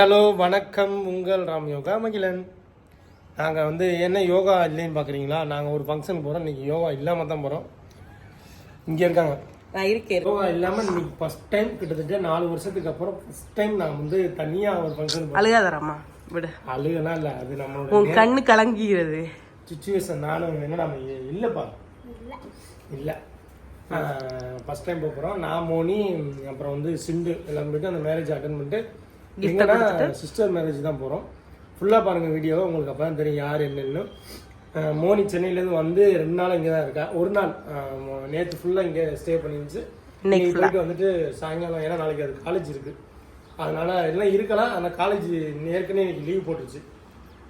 Hello வணக்கம். உங்கள் ராம் யோகா மகிழன். நாங்கள் வந்து என்ன யோகா இல்லைன்னு பார்க்குறீங்களா நாங்கள் ஒரு ஃபங்க்ஷன் போகிறோம் இன்னைக்கு யோகா இல்லாமல் தான் போகிறோம் இங்கே இருக்காங்க. நான் இருக்கேன் யோகா இல்லாமல் இன்னைக்கு ஃபஸ்ட் டைம் கிட்டத்தட்ட நாலு வருஷத்துக்கு அப்புறம் ஃபஸ்ட் டைம் நாங்கள் வந்து தனியாக ஒரு ஃபங்க்ஷன் போகிறோம் அழுகாதரம்மா விடு. அழுகலாம் இல்லை அது நம்மளோட கண்ணு கலங்கிக்கிறது சுச்சுவேஷன் நானும் என்ன நம்ம இல்லைப்பா. இல்லை. ஃபஸ்ட் டைம் போகிறோம் நான் மோனி அப்புறம் வந்து சிண்டு எல்லாம் போயிட்டு அந்த மேரேஜ் அட்டன் பண்ணிட்டு எங்கன்னா சிஸ்டர் மேரேஜ் தான் போகிறோம் ஃபுல்லாக பாருங்கள் வீடியோ உங்களுக்கு அப்போ தான் தெரியும் யார் என்னன்னு. மோனி சென்னையிலேருந்து வந்து ரெண்டு நாள் இங்கே தான் இருக்கா? ஒரு நாள். நேற்று ஃபுல்லாக இங்கே ஸ்டே பண்ணிருந்துச்சு. இன்னைக்கு போயிட்டு வந்துட்டு சாயங்காலம் ஏன்னா நாளைக்கு அது காலேஜ் இருக்குது அதனால எல்லாம் இருக்கலாம் ஆனால் காலேஜ் ஏற்கனவே இன்னைக்கு லீவ் போட்டுருச்சு.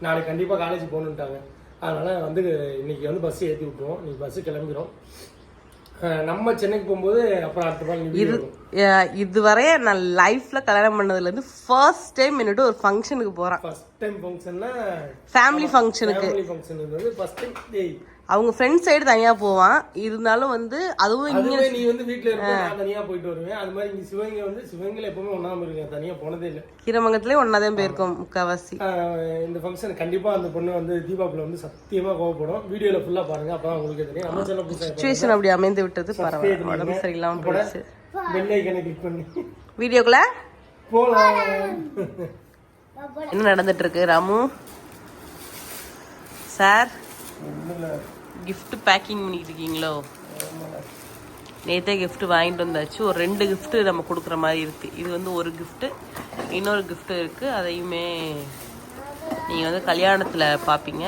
நாளைக்கு கண்டிப்பாக காலேஜ் போகணுன்ட்டாங்க அதனால வந்து இன்னைக்கு வந்து பஸ் ஏற்றி விட்டுருவோம். இன்னைக்கு பஸ்ஸு கிளம்பிடும் நம்ம சென்னைக்கு போகும்போது அப்புறம் அடுத்த பால் இது அஹ் இதுவரை நான் லைஃப்ல கல்யாணம் பண்ணதுல இருந்து ஃபர்ஸ்ட் டைம் என்னட்டு ஒரு ஃபங்க்ஷனுக்கு போறேன். ஃபர்ஸ்ட் டைம் ஃபங்க்ஷன்னா ஃபேமிலி ஃபங்க்ஷனுக்கு ஃபேமிலி ஃபங்க்ஷன் வந்து ஃபர்ஸ்ட் டைம் அவங்க ஃப்ரெண்ட் சைடு தனியா போவான். இருந்தாலும் வந்து அதுவும் இங்க நீ வந்து வீட்ல இருப்ப நான் தனியா போயிட்டு வருவேன். அது மாதிரி இங்க சிவகங்கை வந்து சிவகங்கையில எப்பவுமே ஒண்ணாம இருக்கேன் தனியா போனதே இல்லை. கீரமங்கத்திலே ஒன்னாதான் போயிருக்கோம் முக்காவாசி. ஆஹ் இந்த ஃபங்க்ஷன் கண்டிப்பா அந்த பொண்ணு வந்து தீபாவளி வந்து சத்தியமா கோவப்படும். வீடியோல ஃபுல்லா பாருங்க அப்பதான் உங்களுக்கு தெரியும். நம்ம புதுசா சுச்சுவேஷன் அப்படி அமைந்து விட்டது பரவாயில்ல. உடம்பு சரியில்லாம போயிடுச்சு. பெல் ஐக்கனை கிளிக் பண்ணி. வீடியோக்குள்ள? போலாம். என்ன நடந்துட்டு இருக்கு ராமு? சார்? ஒண்ணும் gift பேக்கிங் பண்ணிட்டு இருக்கீங்களோ நேத்தே gift வாங்கிட்டு வந்தாச்சு. ஒரு ரெண்டு gift நம்ம கொடுக்குற மாதிரி இருக்கு. இது வந்து ஒரு gift இன்னொரு gift இருக்கு. அதையுமே நீங்க வந்து கல்யாணத்துல பாப்பீங்க.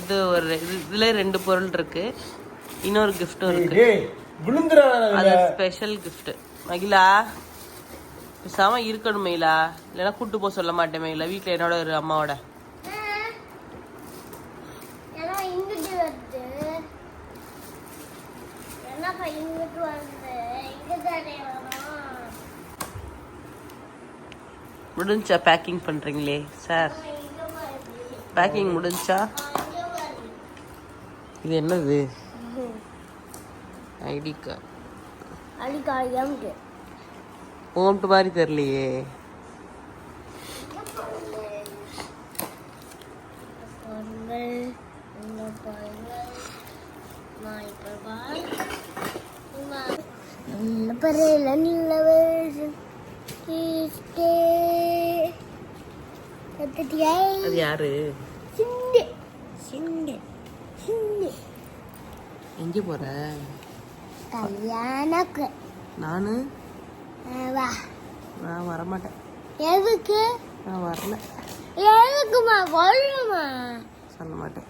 இது ஒரு இது இதுல ரெண்டு பொருள் இருக்கு. இன்னொரு கிஃப்ட்டும் இருக்கு. அது ஸ்பெஷல் gift. மகிழா பேசாம இருக்கணும் மயிலா. இல்லைன்னா கூட்டு போக சொல்ல மாட்டேன் மயிலா. வீட்டுல என்னோட ஒரு அம்மாவோட. முடிஞ்சா பேக்கிங் பண்றீங்களே சார் பேக்கிங் முடிஞ்சா? இது என்னது? ID card. அடிக்காயம்ட்டு ஓம்ட்டு மாதிரி தெரியலையே. அது யாரு? எங்க போற? கல்யாணக்கு. நானு? வா நான் வரமாட்டேன் எதுக்கு நான் வரல எதுக்குமா கொள்ளுமா சொல்ல மாட்டேன்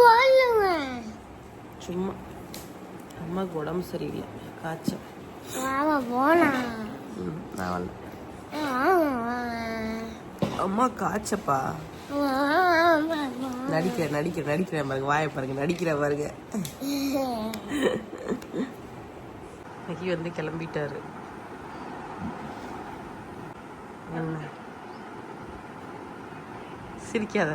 கொள்ளுமா சும்மா அம்மாவுக்கு உடம்பு சரியில்லை காய்ச்சல் ஆமா போனா நான் வரல அம்மா காய்ச்சப்பா ஆமா நடிக்கிறேன் நடிக்கிறேன் பாருங்க வாயை பாருங்க நடிக்கிறேன் பாருங்க இன்னைக்கு வந்து கிளம்பிட்டாரு சிரிக்காத.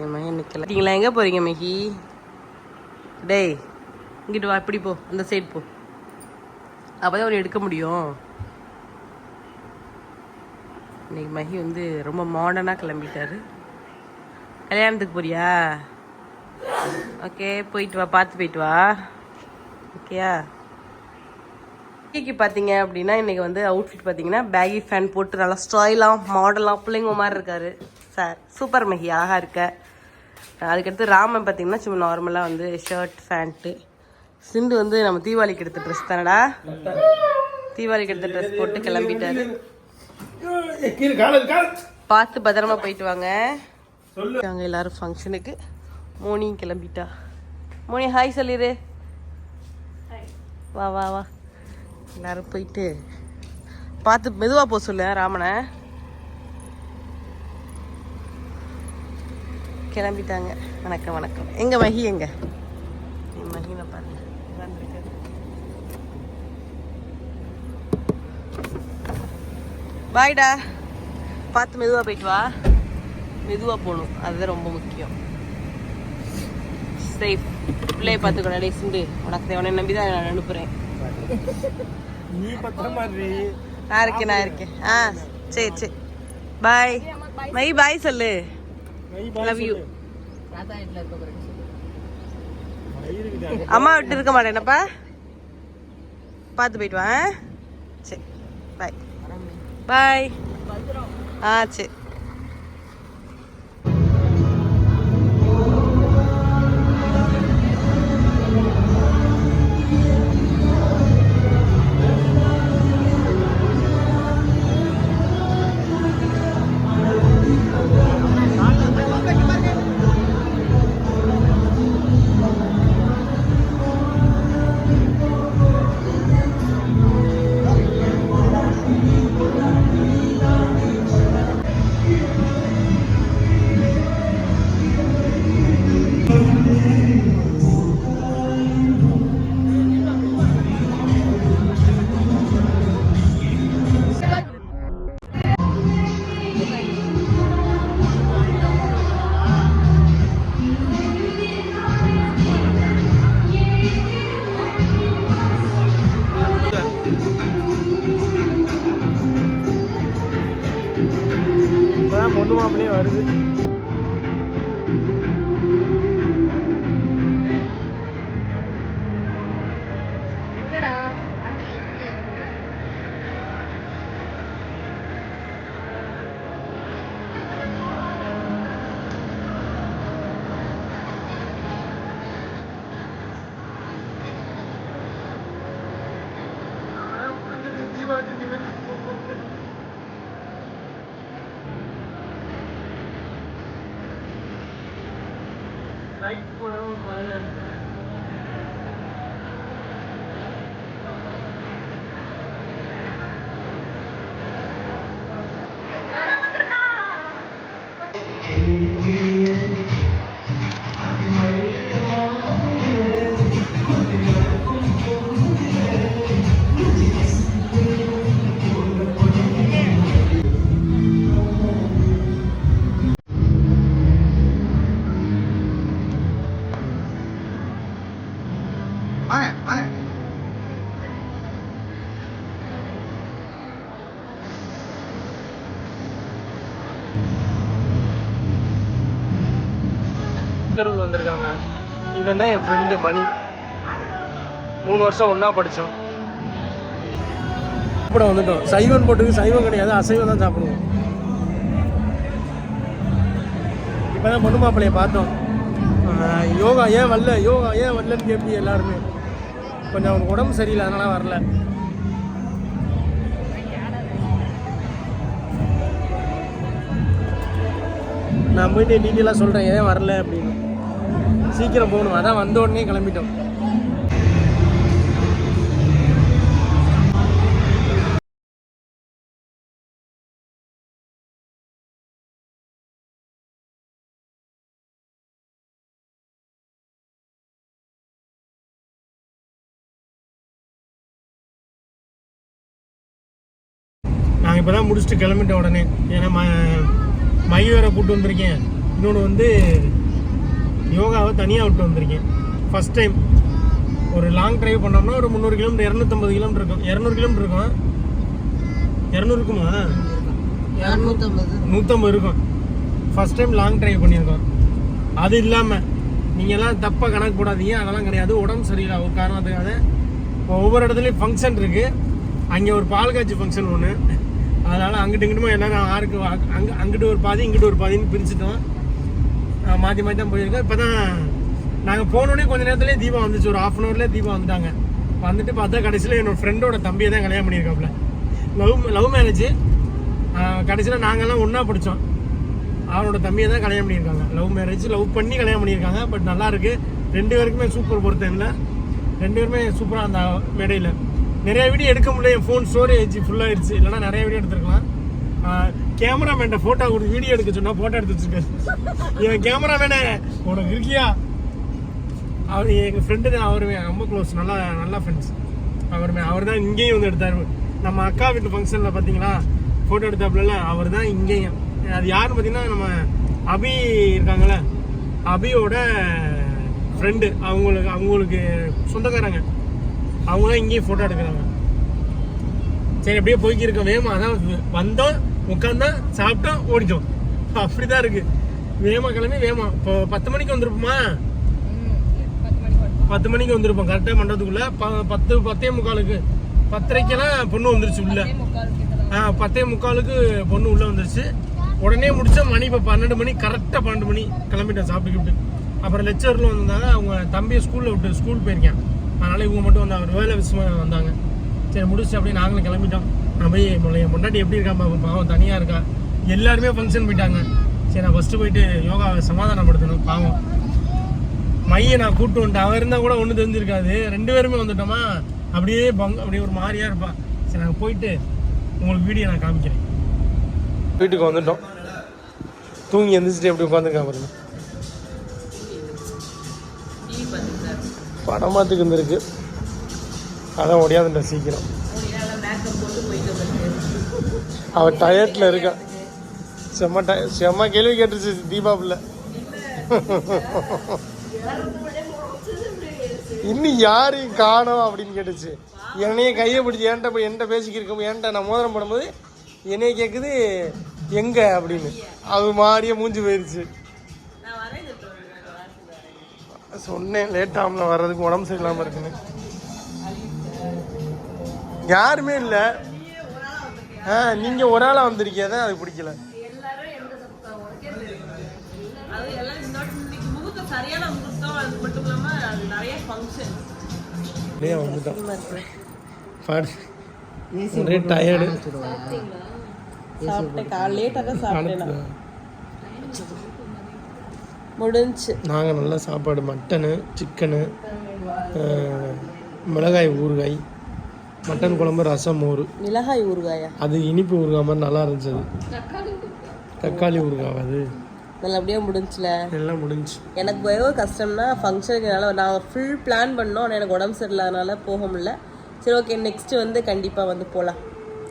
என் மகன் இன்னைக்கு கிளம்பிட்டீங்களா எங்கே போறீங்க மிகி? டேய் இங்கிட்டு வா இப்படி போ. அந்த சைடு போ. அப்பதான் ஒரு எடுக்க முடியும். இன்னைக்கு மகி வந்து ரொம்ப மாடர்னாக கிளம்பிட்டாரு. கல்யாணத்துக்கு போறியா? ஓகே போயிட்டு வா பார்த்து போயிட்டு வா. ஓகேயா இன்னைக்கு பார்த்தீங்க அப்படின்னா இன்னைக்கு வந்து அவுட்ஃபிட் பார்த்தீங்கன்னா பேகி ஃபேன் போட்டு நல்லா ஸ்டைலாக மாடலாக பிள்ளைங்க மாதிரி இருக்காரு. சார் சூப்பர் மகி அழகா இருக்க. அதுக்கடுத்து ராமன் பார்த்தீங்கன்னா சும்மா நார்மலாக வந்து ஷர்ட் ஃபேண்ட்டு சிந்து வந்து நம்ம தீபாவளிக்கு எடுத்த ட்ரெஸ் தானடா? தீபாவளிக்கு எடுத்த ட்ரெஸ் போட்டு கிளம்பிட்டாரு. பார்த்து பத்திரமா போயிட்டு வாங்க. அங்க எல்லாரும் ஃபங்க்ஷனுக்கு மோனியும் கிளம்பிட்டா. மோனி ஹாய் சொல்லிடு வா வா வா. எல்லாரும் போயிட்டு பார்த்து மெதுவாக போக சொல்லு ராமனை. கிளம்பிட்டாங்க. வணக்கம் வணக்கம். எங்க மகி எங்க? என் மகினை பாருங்க. பாய்டா பார்த்து மெதுவாக போயிட்டு வா. மெதுவாக போகணும். அதுதான் ரொம்ப முக்கியம். சேஃப் பிள்ளைய பார்த்துக்கணும் டே சிந்து உனக்கு தேவனை நம்பி தான் நான் அனுப்புகிறேன் நீ பத்திரமா. நான் இருக்கேன் நான் இருக்கேன். ஆ சரி சரி. பாய் மை பாய் சொல்லு. Love you. அம்மா விட்டு இருக்க மாட்டேனப்பா பார்த்து போயிட்டு வா? சரி. பாய் பாய் ஆ சரி. இப்பதான் வருது. மாப்பிள்ளையே வருது தெருவில் வந்திருக்காங்க. இவன் தான் என் ஃப்ரெண்டு மணி. மூணு வருஷம் ஒன்றா படித்தோம் சாப்பிட வந்துட்டோம். சைவம் போட்டுக்கு சைவம் கிடையாது அசைவம் தான் சாப்பிடுவோம். இப்போ தான் பொண்ணு மாப்பிள்ளைய பார்த்தோம். யோகா ஏன் வரல? யோகா ஏன் வரலன்னு கேட்பீங்க எல்லாருமே. கொஞ்சம் அவனுக்கு உடம்பு சரியில்லை அதனால வரல. நான் போயிட்டு டீட்டெயிலாக சொல்கிறேன் ஏன் வரல அப்படின்னு. சீக்கிரம் போகணும். அதான் வந்த உடனே கிளம்பிட்டோம். நாங்கள் இப்போ தான் முடிச்சுட்டு கிளம்பிட்டோம் உடனே. ஏன்னா ம மை வேற கூப்பிட்டு வந்திருக்கேன். இன்னொன்று வந்து யோகாவை தனியாக விட்டு வந்திருக்கேன். ஃபஸ்ட் டைம் ஒரு லாங் டிரைவ் பண்ணோம்னா ஒரு முந்நூறு கிலோமீட்டர் இரநூத்தம்பது கிலோமீட்டர் இருக்கும். இரநூறு கிலோமீட்டர் இருக்கும். இரநூறு இருக்குமா? இரநூத்தம்பது. நூற்றம்பது இருக்கும். ஃபஸ்ட் டைம் லாங் டிரைவ் பண்ணியிருக்கோம். அது இல்லாமல் நீங்கள்லாம் தப்பாக கணக்கு போடாதீங்க. அதெல்லாம் கிடையாது. உடம்பு சரியில்லை. ஒரு காரணத்துக்காக. இப்போ ஒவ்வொரு இடத்துலையும் ஃபங்க்ஷன் இருக்குது அங்கே ஒரு பால் காய்ச்சி ஃபங்க்ஷன் ஒன்று அதனால் அங்கிட்டு இங்கிட்டுமா எல்லாரும் ஆறுக்கு அங்கே அங்கிட்டு ஒரு பாதி இங்கிட்டு ஒரு பாதின்னு பிரிச்சுட்டோம் மாற்றி மாற்றி தான் போயிருக்கோம். இப்போ தான் நாங்கள் போனோடனே கொஞ்ச நேரத்துலேயே தீபம் வந்துச்சு. ஒரு ஆஃப் அன் ஹவர்லேயே தீபம் வந்துட்டாங்க. வந்துட்டு பார்த்தா கடைசியில் என்னோடய ஃப்ரெண்டோட தம்பியை தான் கல்யாணம் பண்ணியிருக்காப்புல. லவ் லவ் மேரேஜ் கடைசியில் நாங்கள்லாம் ஒன்றா படித்தோம் அவனோட தம்பியை தான் கல்யாணம் பண்ணியிருக்காங்க. லவ் மேரேஜ் லவ் பண்ணி கல்யாணம் பண்ணியிருக்காங்க. பட் நல்லாயிருக்கு ரெண்டு பேருக்குமே சூப்பர் பொறுத்தேன்ல ரெண்டு பேருமே சூப்பராக அந்த மேடையில் நிறைய வீடியோ எடுக்க முடியல. என் ஃபோன் ஸ்டோரேஜ் ஃபுல்லாகிடுச்சு இல்லைனா நிறைய வீடியோ எடுத்துருக்கலாம். கேமராமேன்ட்ட ஃபோட்டோ கொடுத்து வீடியோ எடுக்க சொன்னால் ஃபோட்டோ எடுத்து வச்சுருக்காரு. என் கேமராமேனே உனக்கு இருக்கியா? அவர் எங்கள் ஃப்ரெண்டு தான் அவருமே ரொம்ப க்ளோஸ் நல்லா நல்லா ஃப்ரெண்ட்ஸ் அவருமே அவர் தான் இங்கேயும் வந்து எடுத்தார். நம்ம அக்கா வீட்டு ஃபங்க்ஷனில் பார்த்தீங்களா ஃபோட்டோ எடுத்தாப்புல அவர் தான் இங்கேயும். அது யார் பார்த்தீங்கன்னா நம்ம அபி இருக்காங்களே அபியோட ஃப்ரெண்டு அவங்களுக்கு அவங்களுக்கு சொந்தக்காரங்க. அவங்களாம் இங்கேயும் ஃபோட்டோ எடுக்கிறாங்க. சரி அப்படியே போய்க்கிருக்கோம் வேமா அதான் வந்தோம் உட்காந்தோம் சாப்பிட்டோம் ஓடிட்டோம். அப்படிதான் இருக்கு. வேமா கிளம்பி வேமா இப்போ பத்து மணிக்கு வந்திருப்போமா? பத்து மணிக்கு வந்திருப்போம். கரெக்டாக மண்டபத்துக்குள்ள. ப- பத்து பத்தே முக்காலுக்கு. பத்தரைக்கெல்லாம் பொண்ணு வந்துருச்சு உள்ள. ஆ பத்தே முக்காலுக்கு பொண்ணு உள்ள வந்துருச்சு. உடனே முடிச்சா மணி இப்போ பன்னெண்டு மணி. கரெக்டாக பன்னெண்டு மணி. கிளம்பிட்டேன் சாப்பிட்டுக்கிட்டு. அப்புறம் லெக்சரில் வந்தாங்க அவங்க தம்பியை ஸ்கூலில் விட்டு ஸ்கூல் போயிருக்கேன். அதனால இவங்க மட்டும் வந்தாங்க வேலை விஷயமா வந்தாங்க. சரி முடிச்சு அப்படியே நாங்களும் கிளம்பிட்டோம். நான் போய் என் பொண்டாட்டி எப்படி இருக்கா? பாவம் தனியாக இருக்கா? எல்லாருமே ஃபங்க்ஷன் போயிட்டாங்க. சரி நான் ஃபஸ்ட்டு போயிட்டு யோகா சமாதானப்படுத்தணும் பாவம். மையை நான் கூப்பிட்டு வந்துட்டேன். அவன் இருந்தால் கூட ஒன்றும் தெரிஞ்சிருக்காது. ரெண்டு பேருமே வந்துட்டோமா? அப்படியே பங் அப்படியே ஒரு மாதிரியாக இருப்பா. சரி நாங்கள் போயிட்டு உங்களுக்கு வீடியோ நான் காமிக்கிறேன். வீட்டுக்கு வந்துட்டோம். தூங்கி எந்திரிச்சிட்டு எப்படி உட்காந்துருக்கா பாருங்க. படமாத்துக்கு இருந்திருக்கு. அதான் ஒடியாதுன்ற சீக்கிரம். அவள் டயர்ட்டில் இருக்கா. செம்ம டய செம்ம கேள்வி கேட்டுருச்சு தீபாவளியில் இன்னும் யாரையும் காணோம் அப்படின்னு கேட்டுச்சு. என்னைய கையை பிடிச்சி என்கிட்ட போய் என்கிட்ட பேசிக்கிருக்கோம் என்கிட்ட நான் மோதிரம் போடும்போது என்னைய கேட்குது எங்க அப்படின்னு. அது மாதிரியே மூஞ்சி போயிருச்சு. சொன்னேன் லேட் ஆகல வர்றதுக்கு உடம்பு சரியில்லாமல் இருக்குன்னு. யாருமே இல்லை. ஆ நீங்கள் ஒரு ஆளாக வந்திருக்கீங்க தான் அது பிடிக்கல. ஒரே டயர்டு சாப்பிட்டேன். காலை லேட்டாக தான் சாப்பிட்டேன் நான். முடிஞ்சு நாங்கள் நல்ல சாப்பாடு மட்டனு சிக்கனு மிளகாய் ஊறுகாய் மட்டன் குழம்பு ரசம் மோர். மிளகாய் ஊறுகாயா? அது இனிப்பு ஊறுகாய் மாதிரி நல்லா இருந்துச்சு. அது தக்காளி ஊறுகாய் அது? நல்லபடியாக முடிஞ்சுல. எல்லாம் முடிஞ்சு எனக்கு எவ்வளோ கஷ்டம்னா ஃபங்க்ஷனுக்கு என்னால் நான் ஃபுல் பிளான் பண்ணோம். ஆனால் எனக்கு உடம்பு சரியில்லாதனால போக முடியல. சரி ஓகே நெக்ஸ்ட் வந்து கண்டிப்பாக வந்து போகலாம்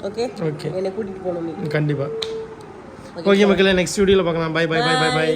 ஓகே ஓகே என்னை கூட்டிகிட்டு போகணும் நீ. கண்டிப்பாக ஓகே மக்களே நெக்ஸ்ட் வீடியோவில் பார்க்கலாம். Bye bye bye bye bye